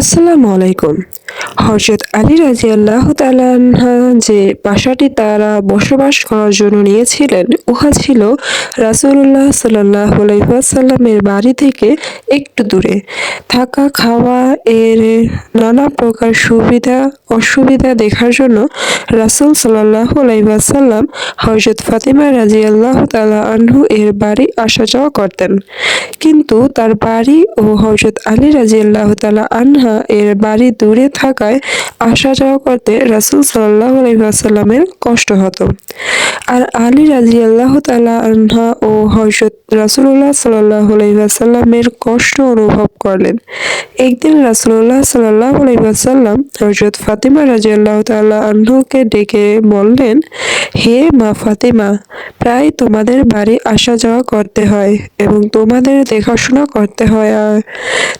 আসসালামু আলাইকুম। হজরত আলী রাজি আল্লাহ যে বাসাটি তারা বসবাস করার জন্য নিয়েছিলেন, উহা ছিল রাসুল্লাহ সাল্লাহ বাড়ি থেকে একটু দূরে। থাকা, খাওয়া, এর নানা প্রকার সুবিধা, অসুবিধা দেখার জন্য রাসুল সাল্লাহ আলাইসাল্লাম হজরত ফাতিমা রাজি আল্লাহ তালা আনহু এর বাড়ি আসা যাওয়া করতেন। কিন্তু তার বাড়ি ও হজরত আলী রাজি আল্লাহ তালা আনহা এর বাড়ি দূরে থাকায় আসা যাওয়া করতে রাসুল সাল্লাহ আলহিহাসাল্লামের কষ্ট হতো। আর আলী রাজি আল্লাহ তালা আনহা ও হজরত রাসুল্লাহ সাল্লাহ আলহিহাসাল্লামের কষ্ট অনুভব করলেন। একদিন রাসুল্লাহ সাল্লাহ আলহিহাসাল্লাম হজরত ফাতিমা রাজি আল্লাহ তাল্লাহ আনহুকে ডেকে বললেন, হে মা ফাতিমা, প্রায় তোমাদের বাড়ি আসা যাওয়া করতে হয় এবং তোমাদের দেখাশোনা করতে হয়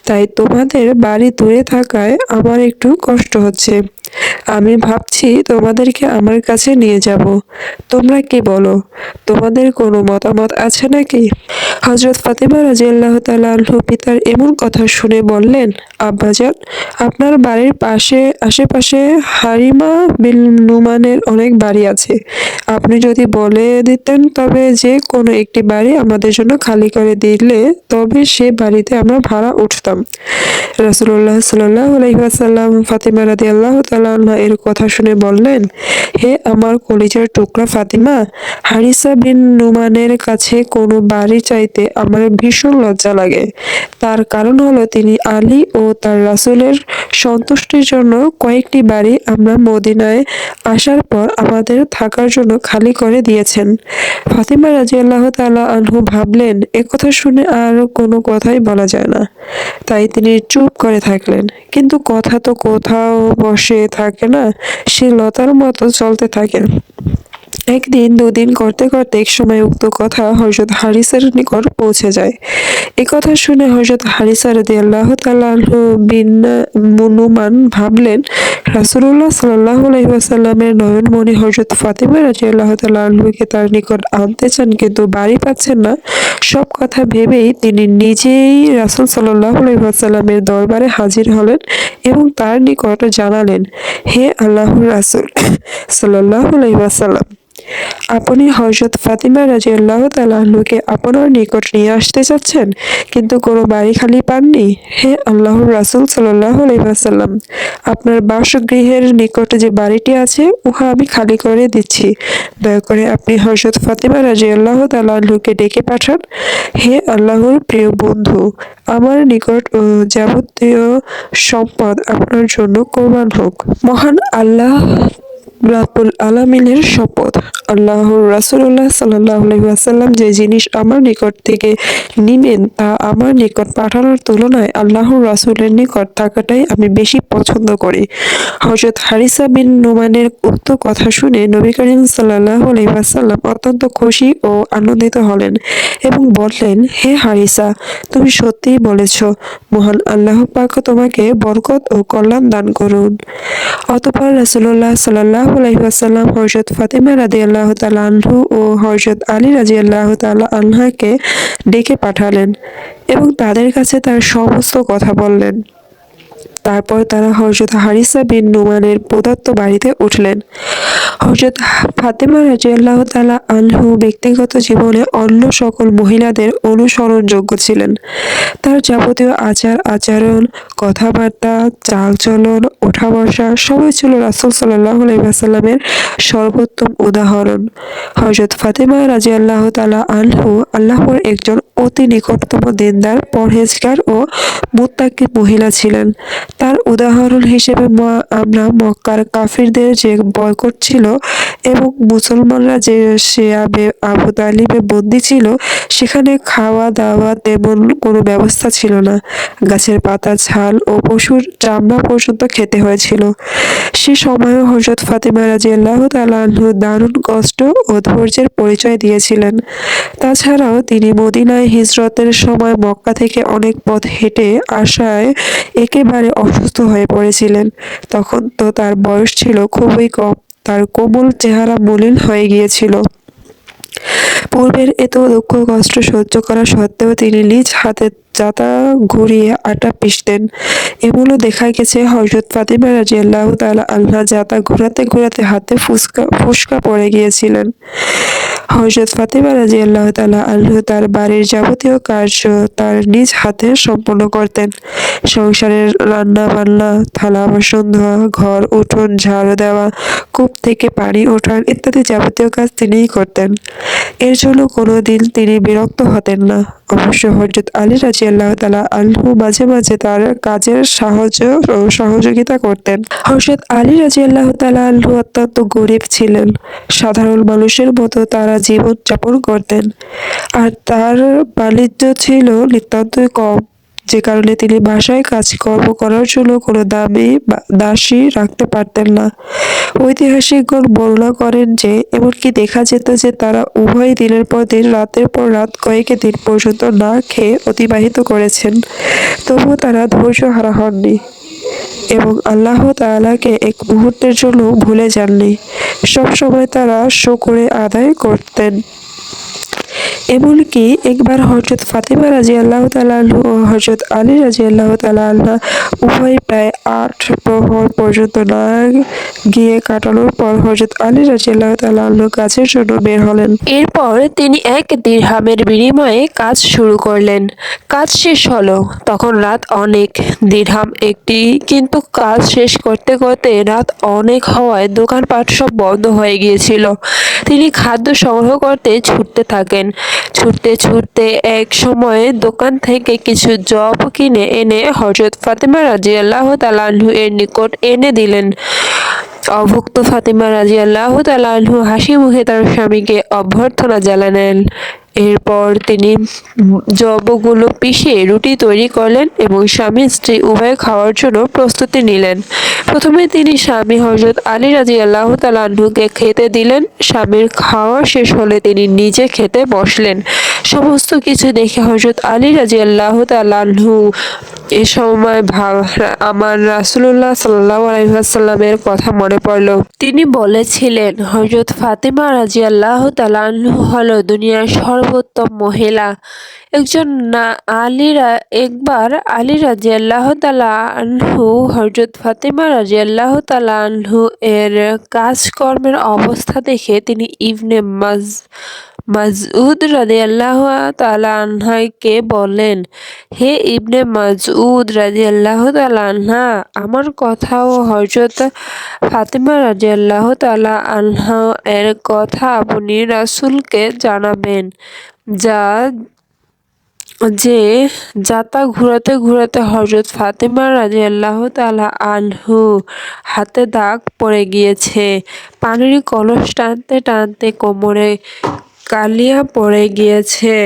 তাই তোমাদের বাড়ি দূরে থাকায় আমার একটু কষ্ট হচ্ছে। আমি ভাবছি তোমাদেরকে আমার কাছে নিয়ে যাব। তোমরা কি বলো? তোমাদের কোনো মতামত আছে নাকি? হজরত ফাতেমা রাজিয়াল্লাহ তালু পিতার এমন কথা শুনে বললেন, আব্বাজান, আপনার বাড়ির পাশে, আশেপাশে হারিমা বিল নুমানের অনেক বাড়ি আছে। আপনি যদি বলে দিতেন তবে যে কোনো একটি বাড়ি আমাদের জন্য খালি করে দিলে তবে সে বাড়িতে আমরা ভাড়া উঠতাম। রাসুল্লাহ সাল্লাহ আলহিহাসাল্লাম ফাতিমা রাদি আল্লাহ তাল্লাহ এর কথা শুনে বললেন হে আমার কলিজার টুকরা ফাতিমা, হারিসা বিন নুমানের কাছে কোনো বাড়ি চাইতে আমার ভীষণ লজ্জা লাগে। তার কারণ হলো তিনি আলী ও তার রাসুলের সন্তুষ্টির জন্য কয়েকটি বাড়ি আমরা মদিনায় আসার পর আমাদের থাকার জন্য খালি করে দিয়েছেন। ফাতিমা রাজি আল্লাহ তালা আনহু ভাবলেন একথা শুনে আর কোনো কথাই বলা যায় না। তাই তিনি চুপ করে থাকলেন। কিন্তু কথা তো কোথাও বসে থাকে না, সে লতার মতো চলতে থাকে একদিন, দুদিন করতে করতে এক সময় উক্ত কথা হজরত হারিসার নিকট পৌঁছে যায়। এ কথা শুনে হজরত হারিসা রদি আল্লাহ বিন মুনুমান ভাবলেন রাসুল্লাহ সাল্লাহ আলহিহাসাল্লামের নয়নমণি হজরত ফাতেমা রাজি আল্লাহ তাল্লাহকে তার নিকট আনতে চান, কিন্তু বাড়ি পাচ্ছেন না। সব কথা ভেবেই তিনি নিজেই রাসুল সাল্লাহ আলহিহাসাল্লামের দরবারে হাজির হলেন এবং তার নিকট জানালেন, হে আল্লাহ রাসুল সাল্লাহ আলহিহাসাল্লাম আপনি হজরত ফাতিমা রাজি আল্লাহ তালাহকে আপনার নিকট নিয়ে আসতে চাচ্ছেন, কিন্তু কোনো বাড়ি খালি পাননি? হে আল্লাহ রাসুল আলাইসাল্লাম আপনার বাসগৃহের নিকট যে বাড়িটি আছে, উহা আমি খালি করে দিচ্ছি। দয়া করে আপনি হজরত ফাতিমা রাজি আল্লাহ তালাহকে ডেকে পাঠান। হে আল্লাহর প্রিয় বন্ধু, আমার নিকট যাবতীয় সম্পদ আপনার জন্য কোরবান হোক। মহান আল্লাহ রাবুল আলামিনের শপথ। আল্লাহর রাসুল্লাহ সাল্লাহ আলহিহাসাল্লাম যে জিনিস আমার নিকট থেকে নিবেন, তা আমার নিকট পাঠানোর তুলনায় আল্লাহর রাসুলের নিকট থাকাটাই আমি বেশি পছন্দ করি। হজরত হারিসা বিন নোমানের উক্ত কথা শুনে নবী করিম সাল্লাহ আলহিহাসাল্লাম অত্যন্ত খুশি ও আনন্দিত হলেন এবং বললেন, হে হারিসা, তুমি সত্যিই বলেছ, মহান আল্লাহ পাক তোমাকে বরকত ও কল্যাণ দান করুন। অতপর রাসুল্লাহ সাল্লাহ আলহিহাসাল্লাম হরজত ফাতেমা রাজি আল্লাহ আনহু ও হরজত আলী রাজি আল্লাহ তালা আনহাকে ডেকে পাঠালেন এবং তাদের কাছে তার সমস্ত কথা বললেন। তারপর তারা হজরত হারিসা বিন নুমানের প্রদত্ত বাড়িতে উঠলেন। হজরত ফাতেমা রাজিয়াল্লাহ তালা আনহু ব্যক্তিগত জীবনে অন্য সকল মহিলাদের অনুসরণযোগ্য ছিলেন। তার যাবতীয় আচার আচরণ, কথাবার্তা, চালচলন ওঠা বসা সবই ছিল রাসুল সাল্লাহ আলাইসাল্লামের সর্বোত্তম উদাহরণ। হজরত ফাতেমা রাজি আল্লাহ তালা আনহু আল্লাহর একজন অতি নিকটতম দিনদার, পরহেজগার ও মুত্তাকি মহিলা ছিলেন। তার উদাহরণ হিসেবে আমরা মক্কার কাফিরদের যে বয়কট ছিল এবং মুসলমানরা যে শেয়াবে আবু তালিবে বন্দি ছিল, সেখানে খাওয়া দাওয়া তেমন কোনো ব্যবস্থা ছিল না। গাছের পাতা ছাল ও পশুর চামড়া পর্যন্ত খেতে হয়েছিল। সে সময়ও হজরত ফাতেমা রাজি আল্লাহ তালু দারুণ কষ্ট ও ধৈর্যের পরিচয় দিয়েছিলেন। তাছাড়াও তিনি মদিনায় হিজরতের সময় মক্কা থেকে অনেক পথ হেঁটে আসায় একেবারে অসুস্থ হয়ে পড়েছিলেন। তখন তো তার বয়স ছিল খুবই কম, তার কোমল চেহারা মলিন হয়ে গিয়েছিল। পূর্বের এত দুঃখ কষ্ট সহ্য করা সত্ত্বেও তিনি নিজ হাতে যাতা ঘুরিয়ে আটা পিষতেন। এগুলো দেখা গেছে হজরত ফাতিমা রাজি আল্লাহ তালা আল্লাহ যাতা ঘোরাতে ঘোরাতে হাতে ফুসকা ফুসকা পড়ে গিয়েছিলেন। হজরত ফাতিমা রাজি আল্লাহ তালা আল্লাহ তার বাড়ির যাবতীয় কার্য তার নিজ হাতে সম্পন্ন করতেন। সংসারের রান্না বান্না থালা বাসন ধোয়া, ঘর, উঠোন, ঝাড়ু দেওয়া, কূপ থেকে পানি ওঠান ইত্যাদি যাবতীয় কাজ তিনিই করতেন। এর জন্য কোনোদিন তিনি বিরক্ত হতেন না। অবশ্য হজরত আলী রাজি আল্লাহ তালা আল্লু মাঝে মাঝে তার কাজের সাহায্য সহযোগিতা করতেন। হজরত আলী রাজি আল্লাহ তালা আল্লু অত্যন্ত গরিব ছিলেন। সাধারণ মানুষের মতো তারা জীবন যাপন করতেন। আর তার বাণিজ্য ছিল নিতান্তই কম। যে কারণে তিনি বাসায় কাজকর্ম করার জন্য কোনো দামি দাসী রাখতে পারতেন না। ঐতিহাসিকগণ বর্ণনা করেন যে, এমনকি দেখা যেত যে তারা উভয় দিনের পর দিন, রাতের পর রাত কয়েক দিন পর্যন্ত না খেয়ে অতিবাহিত করেছেন। তবুও তারা ধৈর্য হারা হননি এবং আল্লাহ তাআলাকে এক মুহূর্তের জন্য ভুলে যাননি। সবসময় তারা শকরে আদায় করতেন। এমনকি একবার হজরত ফাতেমা রাজি আল্লাহ তালু ও হজরত আলী রাজি আল্লাহ তাল্লাহ উভয় প্রায় আট প্রহর পর্যন্ত না গিয়ে কাটানোর পর হজরত আলী রাজি আল্লাহ তাল্লাহ কাজের জন্য বের হলেন। এরপর তিনি এক দিরহামের বিনিময়ে কাজ শুরু করলেন। কাজ শেষ হলো। তখন রাত অনেক। দিরহাম একটি কিন্তু কাজ শেষ করতে করতে রাত অনেক হওয়ায় দোকানপাট সব বন্ধ হয়ে গিয়েছিল। তিনি খাদ্য সংগ্রহ করতে ছুটতে থাকেন। ছুটতে ছুটতে এক সময়ে দোকান থেকে কিছু জব কিনে এনে হজরত ফাতেমা রাজি আল্লাহ তালাহু এর নিকট এনে দিলেন। অভুক্ত ফাতেমা রাজি আল্লাহ তালাহু হাসি মুখে তার স্বামীকে অভ্যর্থনা জানালেন। এরপর তিনি জবগুলো পিষে রুটি তৈরি করলেন এবং স্বামী স্ত্রী উভয় খাওয়ার জন্য প্রস্তুতি নিলেন। প্রথমে তিনি স্বামী হজরত আলী রাজি আল্লাহ তালাহুকে খেতে দিলেন। স্বামীর খাওয়া শেষ হলে তিনি নিজে খেতে বসলেন। সমস্ত কিছু দেখে হজরত আলী রাজি আল্লাহ তালাহু এ সময় আমার রাসুল্লাহ সাল্লাহ আলহামের কথা মনে পড়ল। তিনি বলেছিলেন হজরত ফাতেমা রাজি আল্লাহ তালাহু হল দুনিয়ার সর্বোত্তম মহিলা। একজন না আলীরা একবার আলী রাজি আল্লাহ তালাহু হজরত ফাতেমা রাজি আল্লাহ তালাহু এর কাজকর্মের অবস্থা দেখে তিনি ইবনে মাজ মাজউদ রাদিয়াল্লাহু তাআলা আনহাকে বলেন, হে ইবনে মাজউদ রাদিয়াল্লাহু তাআলা আনহা, আমার কথাও হযরত ফাতিমা রাদিয়াল্লাহু তালা আনহা এর কথা আপনি রাসুলকে জানাবেন, যা, যে যাতা ঘুরাতে ঘুরাতে হজরত ফাতেমা রাজি আল্লাহ তালা আনহু হাতে দাগ পড়ে গিয়েছে। পানির কলস টানতে টানতে কোমরে কালিয়া পড়ে গিয়েছে।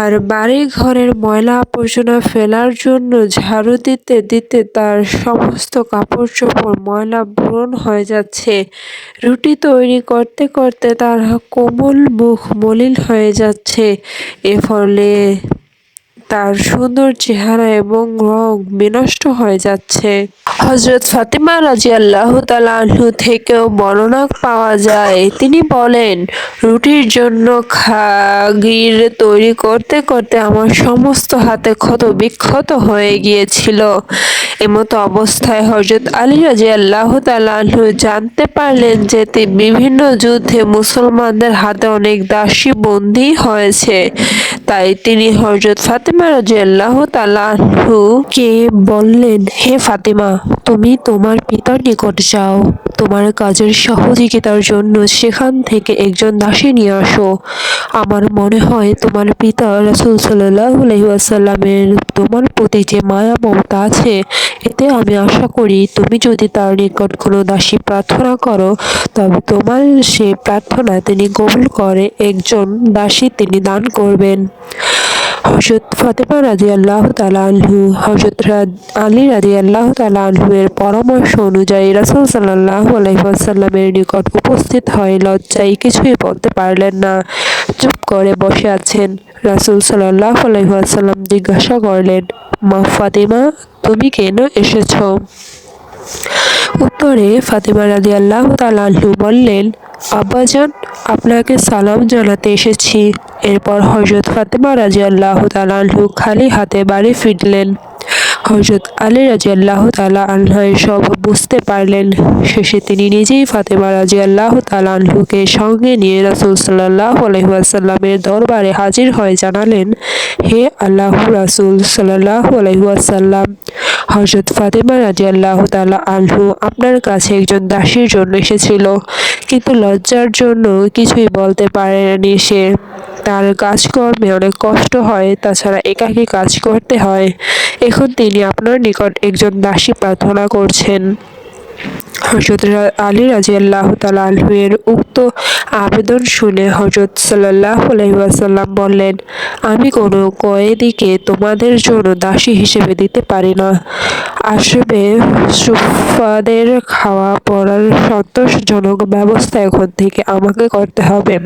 আর বাড়ি ঘরের ময়লা আবর্জনা ফেলার জন্য ঝাড়ু দিতে দিতে তার সমস্ত কাপড় চোপড় ময়লা পূরণ হয়ে যাচ্ছে। রুটি তৈরি করতে করতে তার কোমল মুখ মলিন হয়ে যাচ্ছে। এ ফলে তার সুন্দর চেহারা এবং রং বিনষ্ট হয়ে যাচ্ছে। হজরত ফাতিমা রাজি আল্লাহ তালু থেকেও বর্ণনা পাওয়া যায়। তিনি বলেন, রুটির জন্য খাগির তৈরি করতে করতে আমার সমস্ত হাতে ক্ষত বিক্ষত হয়ে গিয়েছিল। এমতো অবস্থায় হজরত আলী রাজি আল্লাহ তালু জানতে পারলেন যে বিভিন্ন যুদ্ধে মুসলমানদের হাতে অনেক দাসী বন্দী হয়েছে। তাই তিনি হজরত ফাতেমা রাজিয়াল্লাহ আল্লাহ তালু কে বললেন, হে ফাতেমা, তুমি তোমার পিতার নিকট যাও। তোমার কাজের সহযোগিতার জন্য সেখান থেকে একজন দাসী নিয়ে আসো। আমার মনে হয় তোমার পিতা রসুল সাল্লাহ আলহিউসাল্লামের তোমার প্রতি যে মায়া মমতা আছে, এতে আমি আশা করি তুমি যদি তার নিকট কোনো দাসী প্রার্থনা করো, তবে তোমার সে প্রার্থনা তিনি কবুল করে, একজন দাসী তিনি দান করবেন। হজরত ফতেমা রাজি আল্লাহ তালাহু হজরত আলী রাজি আল্লাহ এর পরামর্শ অনুযায়ী রাসুল সাল্লাহ আলহিহাসাল্লামের নিকট উপস্থিত হয় লজ্জায় কিছুই বলতে পারলেন না। চুপ করে বসে আছেন। রাসুল সাল্লাহ আলহিহাসাল্লাম জিজ্ঞাসা করলেন, মা ফাতিমা, তুমি কেন এসেছ? উত্তরে ফাতেমা রাজি আল্লাহ তালাহু বললেন, আব্বাজান, আপনাকে সালাম জানাতে এসেছি। এরপর হজরত ফাতেমা রাজি আল্লাহ তালাহু খালি হাতে বাড়ি ফিরলেন। হজরত আলী রাজি আল্লাহ তালা আনহা সব বুঝতে পারলেন। শেষে তিনি নিজেই ফাতেমা রাজি আল্লাহ তালা আনহুকে সঙ্গে নিয়ে রাসুল সাল্লাহ আলহিহাসাল্লামের দরবারে হাজির হয়ে জানালেন, হে আল্লাহ রাসুল সাল্লাহ আলহিহাসাল্লাম হজরত ফাতেমা রাজি আল্লাহ তালা আনহু আপনার কাছে একজন দাসীর জন্য এসেছিল, কিন্তু লজ্জার জন্য কিছুই বলতে পারেনি সে। তার কাজকর্মে অনেক কষ্ট হয়, তাছাড়া একাকী কাজ করতে হয়। এখন তিনি আপনার নিকট একজন দাসী প্রার্থনা করছেন। হজরত আলী রাজি আল্লাহ তালের উক্ত আবেদন শুনে হজরত সাল্লাহ আলহিহাসাল্লাম বললেন, আমি কোনো কয়েদিকে তোমাদের জন্য দাসী হিসেবে দিতে পারি না। আসবে সুফাদের খাওয়া পড়ার সন্তোষজনক ব্যবস্থা এখন থেকে আমাকে করতে হবে।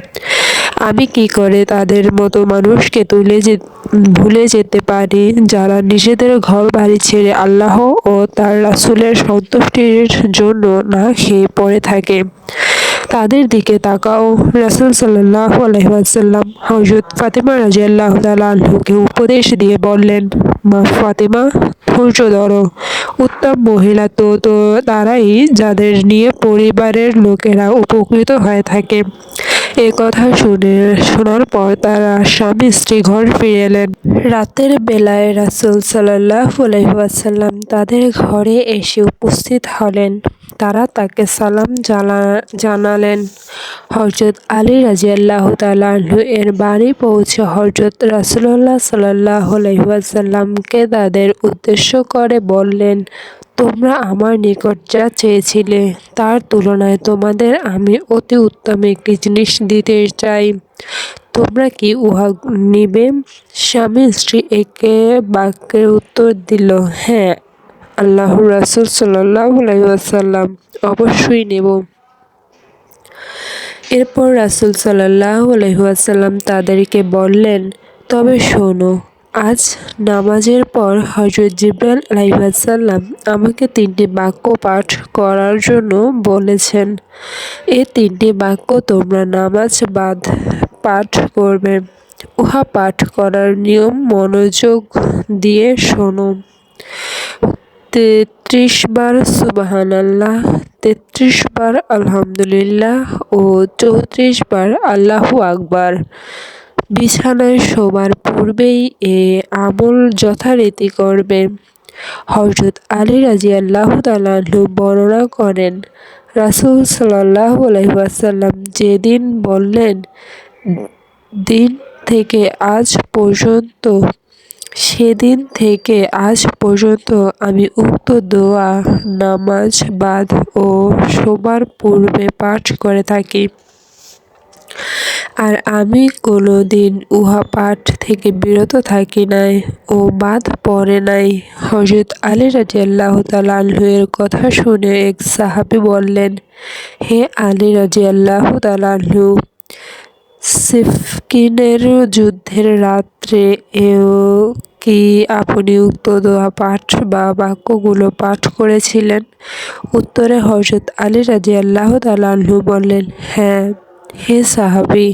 আমি কি করে তাদের মতো মানুষকে তুলে যে ভুলে যেতে পারি? যারা নিজেদের ঘর বাড়ি ছেড়ে আল্লাহ ও তার রাসুলের সন্তুষ্টির জন্য না খেয়ে পড়ে থাকে। তাদের দিকে তাকাও। রাসুল সাল্লাহ আলহিহাসাল্লাম হজরত ফাতেমা রাজি আল্লাহ উপদেশ দিয়ে বললেন, মা ফাতেমা, ধৈর্য ধরো। উত্তম মহিলা তো তো তারাই যাদের নিয়ে পরিবারের লোকেরা উপকৃত হয়ে থাকে। এ কথা শুনে শোনার পর তারা স্বামী স্ত্রী ঘর ফিরে এলেন। রাতের বেলায় রাসুল সাল্লাহ তাদের ঘরে এসে উপস্থিত হলেন। তারা তাকে সালাম জানা, জানালেন। হজরত আলী রাজিয়াল্লাহ তালু এর বাড়ি পৌঁছে হজরত রাসুল্লাহ সাল্লাহ আলহিহাসাল্লামকে তাদের উদ্দেশ্য করে বললেন তোমরা আমার নিকট যা চেয়েছিলে তার তুলনায় তোমাদের আমি অতি উত্তম একটি জিনিস দিতে চাই। তোমরা কি উহা নিবে? স্বামী স্ত্রী একে বাক্যের উত্তর দিল হ্যাঁ আল্লাহ রাসুল সাল্লাহ অবশ্যই নেব। এরপর রাসুল সাল্লাহ আলহিহাসাল্লাম তাদেরকে বললেন, তবে শোনো আজ নামাজের পর হজরত জিব্রাইল আলাইসাল্লাম আমাকে তিনটি বাক্য পাঠ করার জন্য বলেছেন। এ তিনটি বাক্য তোমরা নামাজ বাদ পাঠ করবে। উহা পাঠ করার নিয়ম মনোযোগ দিয়ে শোনো। তেত্রিশ বার সুবাহান আল্লাহ তেত্রিশ বার আলহামদুলিল্লাহ ও চৌত্রিশ বার আল্লাহু আকবার। বিছানায় শোবার পূর্বেই এ আমল যথারীতি করবে হজরত আলী রাজি আল্লাহ বর্ণনা করেন, রাসুল সাল্লাহ আলহিহাসাল্লাম যেদিন বললেন, দিন থেকে আজ পর্যন্ত, সেদিন থেকে আজ পর্যন্ত আমি উক্ত দোয়া, নামাজ, বাদ ও শোবার পূর্বে পাঠ করে থাকি। আর আমি কোনো দিন উহা পাঠ থেকে বিরত থাকি নাই ও বাদ পড়ে নাই। হজরত আলী রাজি আল্লাহ তালাহের কথা শুনে এক সাহাবি বললেন, হে আলী রাজি আল্লাহ তালাহু সিফকিনের যুদ্ধের রাত্রে এও কি আপনি উক্ত দোয়া পাঠ বা বাক্যগুলো পাঠ করেছিলেন? উত্তরে হজরত আলী রাজি আল্লাহ তালাহু বললেন হ্যাঁ। হে সাহাবি,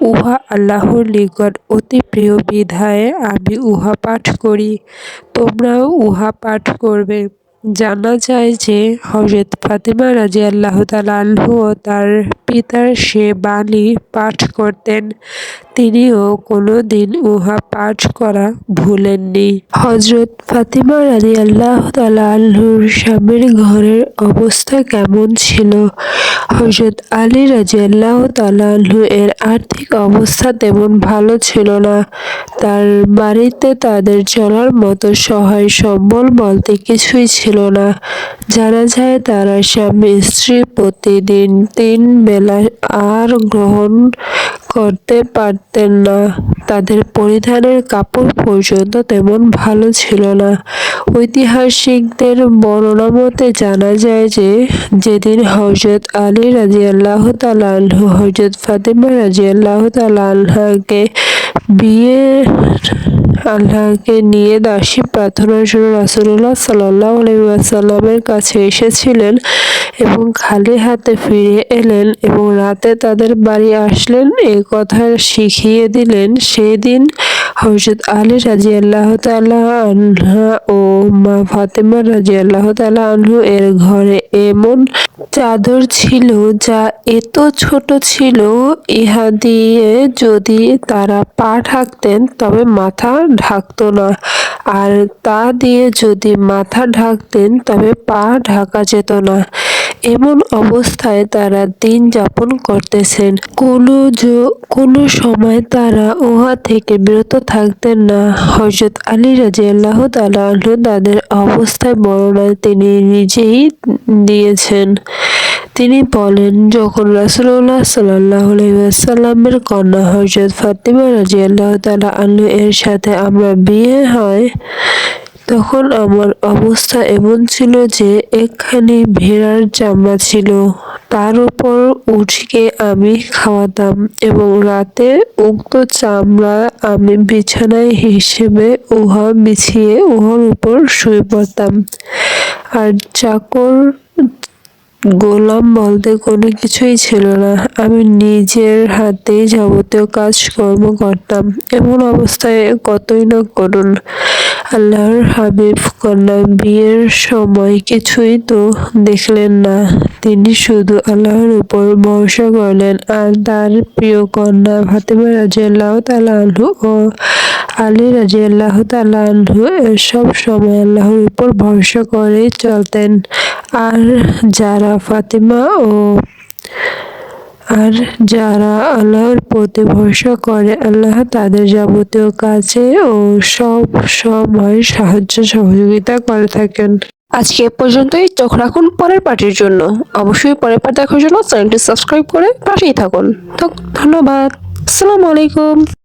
উহা আল্লাহর নিকট অতি প্রিয় বিধায় আমি উহা পাঠ করি। তোমরাও উহা পাঠ করবে। জানা যায় যে হজরত ফাতিমা রাজি আল্লাহ তালু ও তার পিতার সে বাণী পাঠ করতেন। তিনিও কোনো দিন উহা পাঠ করা ভুলেননি। হজরত ফাতিমা রাজি আল্লাহ তালুর স্বামীর ঘরের অবস্থা কেমন ছিল? হজরত আলী রাজি আল্লাহ তালু এর আর্থিক অবস্থা তেমন ভালো ছিল না। তার বাড়িতে তাদের চলার মতো সহায় সম্বল বলতে কিছুই ছিল না। জানা যায় তারা স্বামী, স্ত্রী প্রতিদিন তিন বেলা আর গ্রহণ করতে পারতেন না। তাদের পরিধানের কাপড় পর্যন্ত তেমন ভালো ছিল না। ঐতিহাসিকদের বর্ণনা মতে জানা যায় যে, যেদিন হজরত আলী রাজি আল্লাহ তালাহ হজরত ফাতেমা রাজি আল্লাহ তালাহাকে বিয়ে আল্লাহকে নিয়ে দাসী প্রার্থনার জন্য রাসুল্লাহ সাল্লাহ আলাইসাল্লামের কাছে এসেছিলেন। এবং খালি হাতে ফিরে এলেন এবং রাতে তাদের বাড়ি আসলেন, এ কথা শিখিয়ে দিলেন সেই দিন হজরত আলী রাজি আল্লাহ আনহা ও মা ফাতেমা রাজি আল্লাহ আনহু এর ঘরে এমন চাদর ছিল যা এত ছোট ছিল, ইহা দিয়ে যদি তারা পা ঢাকতেন তবে মাথা ঢাকতো না। আর তা দিয়ে যদি মাথা ঢাকতেন তবে পা ঢাকা যেত না। এমন অবস্থায় তারা দিন যাপন করতেছেন। কোনো কোনো সময় তারা উহা থেকে বিরত থাকতেন না। হজরত আলী রাজি আল্লাহ তালা তাদের অবস্থায় বর্ণনা তিনি নিজেই দিয়েছেন। তিনি বলেন, যখন রাসুল্লাহ সাল্লাহ সাল্লামের কন্যা হজরত ফাতিমা রাজি আল্লাহ তালা আনহু এর সাথে আমরা বিয়ে হয় তখন আমার অবস্থা এমন ছিল যে একখানি ভেড়ার চামড়া ছিল। তার উপর উঠকে আমি খাওয়াতাম এবং রাতে উক্ত চামড়া আমি বিছানায় হিসেবে উহা বিছিয়ে উহার উপর শুয়ে পড়তাম। আর চাকর, গোলাম বলতে কোনো কিছুই ছিল না। আমি নিজের হাতেই যাবতীয় কাজকর্ম করতাম। এমন অবস্থায় কতই না করুন। আল্লাহর হাবিব কন্যা বিয়ের সময় কিছুই তো দেখলেন না। তিনি শুধু আল্লাহর উপর ভরসা করলেন। আর তার প্রিয় কন্যা ফাতেমা রাজিয়াল্লাহ তাআলা আনহু ও আলী রাজিয়াল্লাহ তাআলা আনহু সব সময় আল্লাহর উপর ভরসা করে চলতেন। আর যারা ফাতেমা ও আর যারা আল্লাহর প্রতি ভরসা করে, আল্লাহ তাদের যাবতীয় কাজে ও সব সময় সাহায্য সহযোগিতা করে থাকেন। আজকে এ পর্যন্তই। চোখ রাখুন পরের পার্টির জন্য। অবশ্যই পরের পার্ট দেখার জন্য চ্যানেলটি সাবস্ক্রাইব করে পাশেই থাকুন। ধন্যবাদ। আসসালামু আলাইকুম।